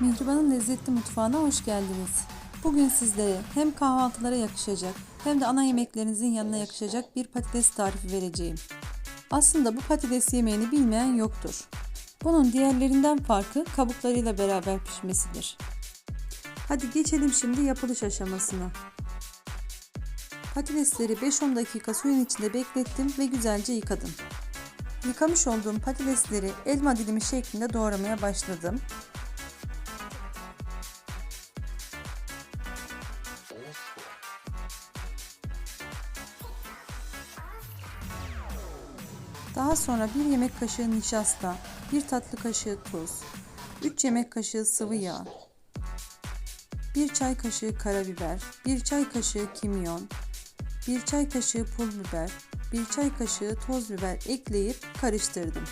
Mihriban'ın lezzetli mutfağına hoş geldiniz. Bugün sizlere hem kahvaltılara yakışacak hem de ana yemeklerinizin yanına yakışacak bir patates tarifi vereceğim. Aslında bu patates yemeğini bilmeyen yoktur. Bunun diğerlerinden farkı kabuklarıyla beraber pişmesidir. Hadi geçelim şimdi yapılış aşamasına. Patatesleri 5-10 dakika suyun içinde beklettim ve güzelce yıkadım. Yıkamış olduğum patatesleri elma dilimi şeklinde doğramaya başladım. Daha sonra 1 yemek kaşığı nişasta, 1 tatlı kaşığı tuz, 3 yemek kaşığı sıvı yağ, 1 çay kaşığı karabiber, 1 çay kaşığı kimyon, 1 çay kaşığı pul biber, 1 çay kaşığı toz biber ekleyip karıştırdım.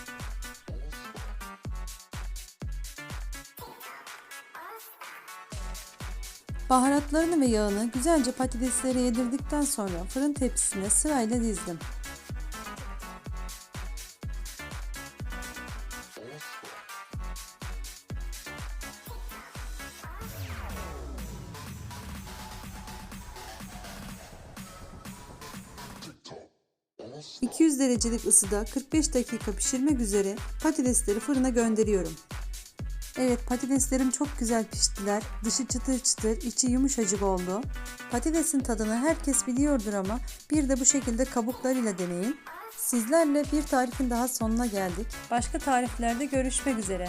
Baharatlarını ve yağını güzelce patateslere yedirdikten sonra fırın tepsisine sırayla dizdim. ...200 derecelik ısıda 45 dakika pişirmek üzere patatesleri fırına gönderiyorum. Evet patateslerim çok güzel piştiler. Dışı çıtır çıtır, içi yumuşacık oldu. Patatesin tadını herkes biliyordur ama bir de bu şekilde kabuklarıyla deneyin. Sizlerle bir tarifin daha sonuna geldik. Başka tariflerde görüşmek üzere.